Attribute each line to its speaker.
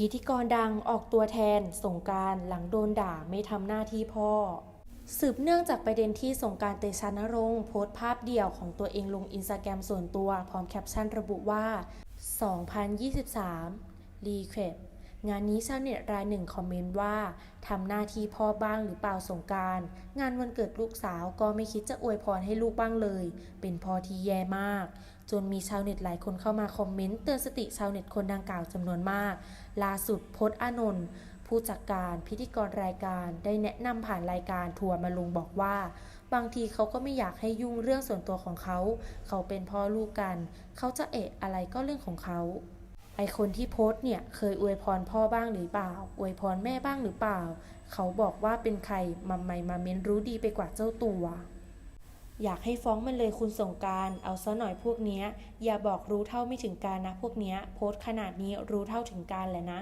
Speaker 1: พิธีกรดังออกตัวแทน สงการหลังโดนด่าไม่ทำหน้าที่พ่อ สืบเนื่องจากประเด็นที่สงการเตชะนรงค์โพสต์ภาพเดี่ยวของตัวเองลงอินสตาแกรมส่วนตัว พร้อมแคปชั่นระบุว่า 2023รีเควด งานนี้ชาวเน็ตรายหนึ่งคอมเมนต์ว่าทำหน้าที่พ่อบ้างหรือเปล่าสงการงานวันเกิดลูกสาวก็ไม่คิดจะอวยพรให้ลูกบ้างเลย เป็นพ่อที่แย่มาก จนมีชาวเน็ตหลายคนเข้ามาคอมเมนต์เตือนสติชาวเน็ตคนดังกล่าวจำนวนมาก ล่าสุดพจน์อานนท์ผู้จัดการพิธีกรรายการได้แนะนำผ่านรายการทัวร์มาลงบอกว่า บางทีเขาก็ไม่อยากให้ยุ่งเรื่องส่วนตัวของเขา เขาเป็นพ่อลูกกัน เขาจะเอะอะไรก็เรื่องของเขา ไอคนที่โพสต์เนี่ยเคยอวยพรพ่อบ้างหรือเปล่า อวยพรแม่บ้างหรือเปล่า เขาบอกว่าเป็นใครมาไม่มาเม้นรู้ดีไปกว่าเจ้าตัว อยากให้ฟ้องมันเลยคุณสงการเอาซะหน่อยพวกเนี้ย อย่าบอกรู้เท่าไม่ถึงการนะพวกเนี้ย โพสต์ขนาดนี้รู้เท่าถึงการแหละนะ